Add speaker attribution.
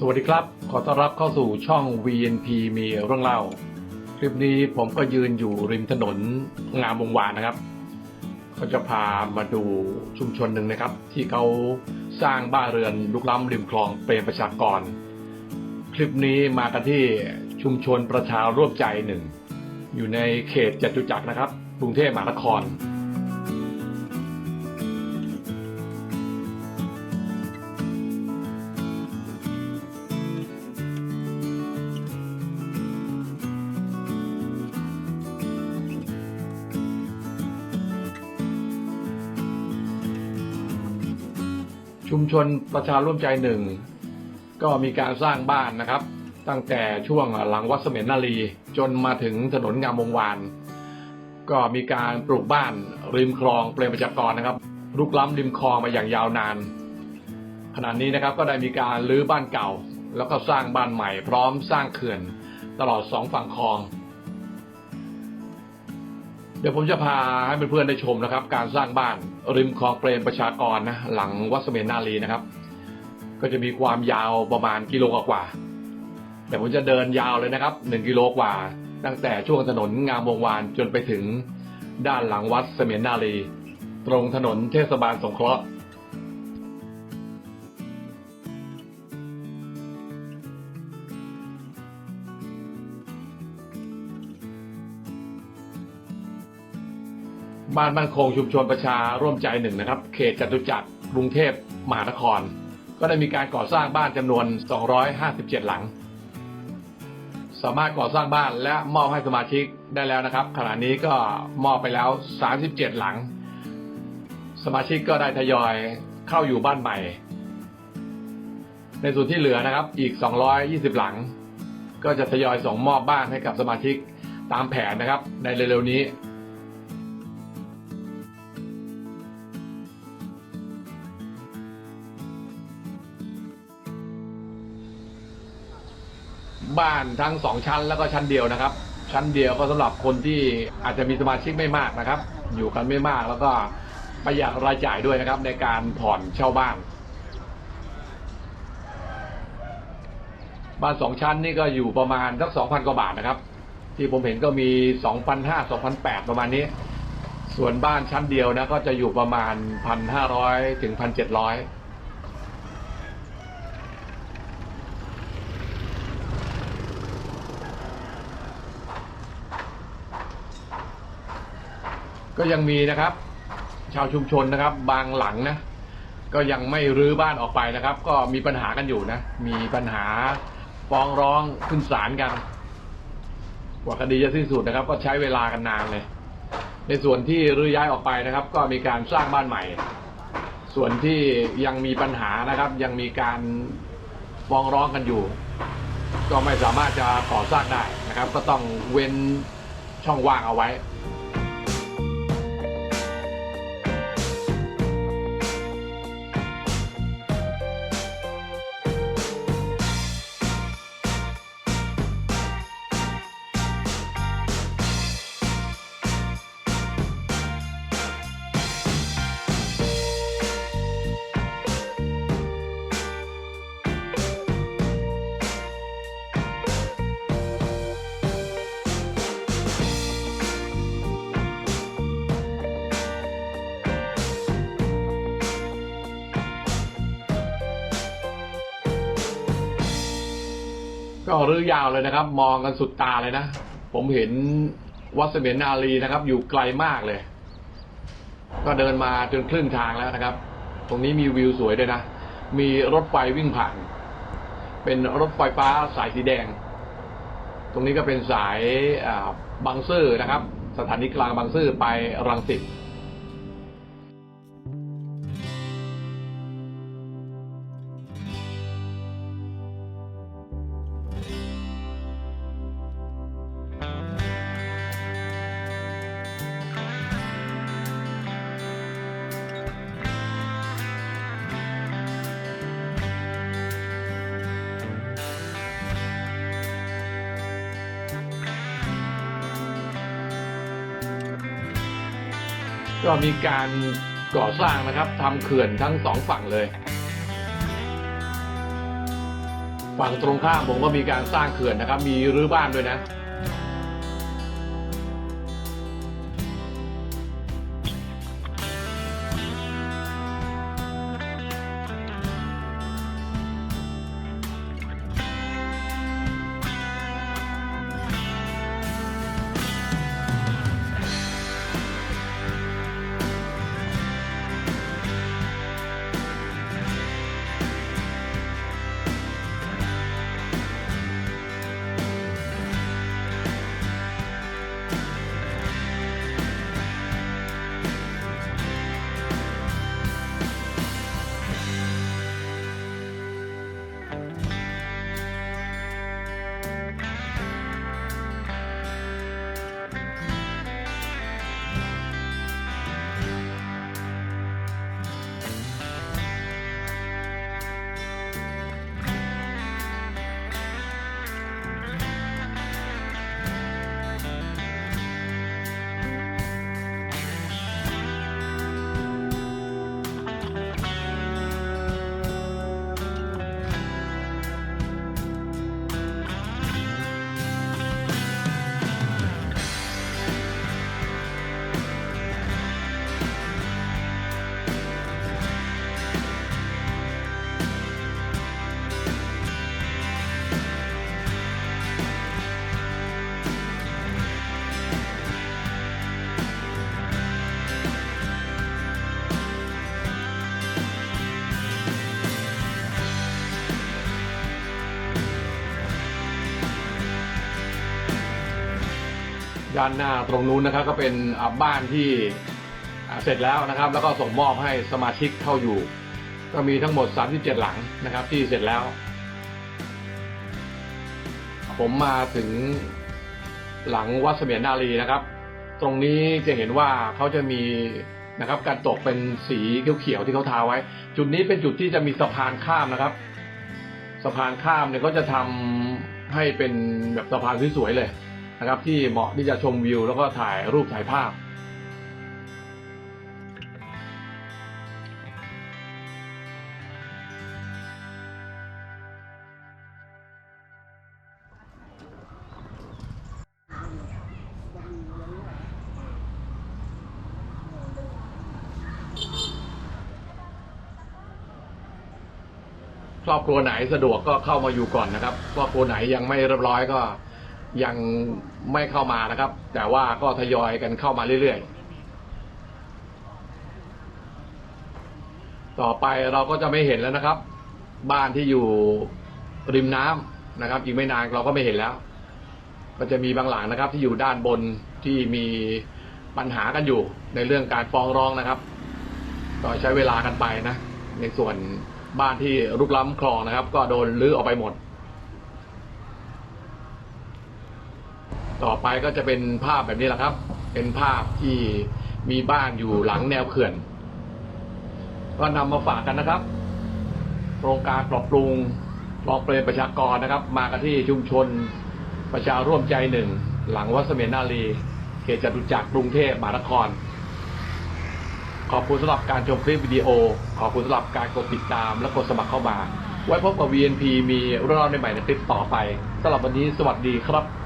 Speaker 1: สวัสดีครับ ขอต้อนรับเข้าสู่ช่อง VNP มีเรื่องเล่า คลิปนี้ผมก็ยืนอยู่ริมถนนงามวงวานนะครับ ก็จะพามาดูชุมชนหนึ่งนะครับ ที่เขาสร้างบ้านเรือนลุกล้ำริมคลองเปรมประชากร คลิปนี้มากันที่ชุมชนประชาร่วมใจหนึ่ง อยู่ในเขตจตุจักรนะครับ กรุงเทพมหานคร ชุมชนประชาร่วมใจหนึ่งก็มีการสร้างบ้านนะครับ ตั้งแต่ช่วงหลังวัดเสมนนารีจนมาถึงถนนงามวงวาน ก็มีการปลูกบ้านริมคลองเปรมประชากรนะครับลุกล้ำริมคลองมาอย่างยาวนานขณะนี้นะครับก็ได้มีการรื้อบ้านเก่า แล้วก็สร้างบ้านใหม่ พร้อมสร้างเขื่อนตลอดสองฝั่งคลอง ดี๋ยวผมจะพาให้เพื่อนๆได้ชมนะครับ การสร้างบ้านริมคลองเปรมประชากรนะหลังวัดเสมียนนาลีนะครับ ก็จะมีความยาวประมาณกิโลกว่าๆแต่ผมจะเดินยาวเลยนะครับหนึ่งกิโลกว่า ตั้งแต่ช่วงถนนงามวงวานจนไปถึงด้านหลังวัดเสมียนนาลี ตรงถนนเทศบาลสงเคราะห์ บ้านมั่นคงชุมชนประชาร่วมใจหนึ่งนะครับ เขตจตุจักรกรุงเทพมหานคร ก็ได้มีการก่อสร้างบ้านจำนวน 257 หลัง สามารถก่อสร้างบ้านและมอบให้สมาชิกได้แล้วนะครับ ขณะนี้ก็มอบไปแล้ว 37 หลัง สมาชิกก็ได้ทยอยเข้าอยู่บ้านใหม่ ในส่วนที่เหลือนะครับอีก 220 หลัง ก็จะทยอยส่งมอบบ้านให้กับสมาชิกตามแผนนะครับ ในเร็วๆนี้ บ้านทั้งสองชั้นแล้วก็ชั้นเดียวนะครับ ชั้นเดียวก็สำหรับคนที่อาจจะมีสมาชิกไม่มากนะครับ อยู่กันไม่มากแล้วก็ประหยัดรายจ่ายด้วยนะครับ ในการผ่อนเช่าบ้าน บ้านสองชั้นนี่ก็อยู่ประมาณสักสองพันกว่าบาทนะครับ ที่ผมเห็นก็มีสองพันห้าสองพันแปดประมาณนี้ ส่วนบ้านชั้นเดียวนะก็จะอยู่ประมาณพันห้าร้อยถึงพันเจ็ดร้อย ก็ยังมีนะครับ ชาวชุมชนนะครับ บางหลังนะก็ยังไม่รื้อบ้านออกไปนะครับ ก็มีปัญหากันอยู่นะ มีปัญหาฟ้องร้องขึ้นศาลกัน กว่าคดีจะสิ้นสุดนะครับ ก็ใช้เวลากันนานเลย ในส่วนที่รื้อย้ายออกไปนะครับ ก็มีการสร้างบ้านใหม่ ส่วนที่ยังมีปัญหานะครับ ยังมีการฟ้องร้องกันอยู่ ก็ไม่สามารถจะก่อสร้างได้นะครับ ก็ต้องเว้นช่องว่างเอาไว้ ก็รื้อยาวเลยนะครับ มองกันสุดตาเลยนะ ผมเห็นวัดเสมียนนารีนะครับ อยู่ไกลมากเลย ก็เดินมาจนครึ่งทางแล้วนะครับ ตรงนี้มีวิวสวยด้วยนะ มีรถไฟวิ่งผ่าน เป็นรถไฟฟ้าสายสีแดง ตรงนี้ก็เป็นสายบางซื่อนะครับ สถานีกลางบางซื่อไปรังสิต ก็มีการก่อสร้างนะครับทำเขื่อนทั้งสองฝั่งเลย ฝั่งตรงข้ามผมก็มีการสร้างเขื่อนนะครับ มีรื้อบ้านด้วยนะ ด้านหน้าตรงนู้นนะครับก็เป็นบ้านที่เสร็จแล้วนะครับ แล้วก็ส่งมอบให้สมาชิกเข้าอยู่ ก็มีทั้งหมด 37 หลังนะครับ ที่เสร็จแล้ว ผมมาถึงหลังวัดเสมียนนารีนะครับ ตรงนี้จะเห็นว่าเขาจะมีนะครับการตกเป็นสีเขียวๆที่เขาทาไว้ จุดนี้เป็นจุดที่จะมีสะพานข้ามนะครับ สะพานข้ามเนี่ยก็จะทำให้เป็นแบบสะพานสวยๆเลย นะครับ ที่เหมาะที่จะชมวิว แล้วก็ถ่ายรูปถ่ายภาพ ครอบครัวไหนสะดวกก็เข้ามาอยู่ก่อนนะครับครอบครัวไหนยังไม่เรียบร้อยก็ ยังไม่เข้ามานะครับ แต่ว่าก็ทยอยกันเข้ามาเรื่อยๆ ต่อไปเราก็จะไม่เห็นแล้วนะครับ บ้านที่อยู่ริมน้ำนะครับอีกไม่นานเราก็ไม่เห็นแล้ว ก็จะมีบางหลังนะครับ ที่อยู่ด้านบนที่มีปัญหากันอยู่ในเรื่องการฟ้องร้องนะครับก็ใช้เวลากันไปนะ ในส่วนบ้านที่รุกล้ำคลองนะครับ ก็โดนรื้อออกไปหมด ต่อไปก็จะเป็นภาพแบบนี้แหละครับ เป็นภาพที่มีบ้านอยู่หลังแนวเขื่อน ก็นำมาฝากกันนะครับ โครงการปรับปรุงปลองเปลี่ยนประชากรนะครับ มากันที่ชุมชนประชาร่วมใจหนึ่ง หลังวัดเสมียนนารีเขตจตุจักรกรุงเทพมหานคร ขอบคุณสำหรับการชมคลิปวิดีโอ ขอบคุณสำหรับการกดติดตามและกดสมัครเข้ามา ไว้พบกับ VNP มีเรื่องราวใหม่ๆในคลิปต่อไปสำหรับวันนี้สวัสดีครับ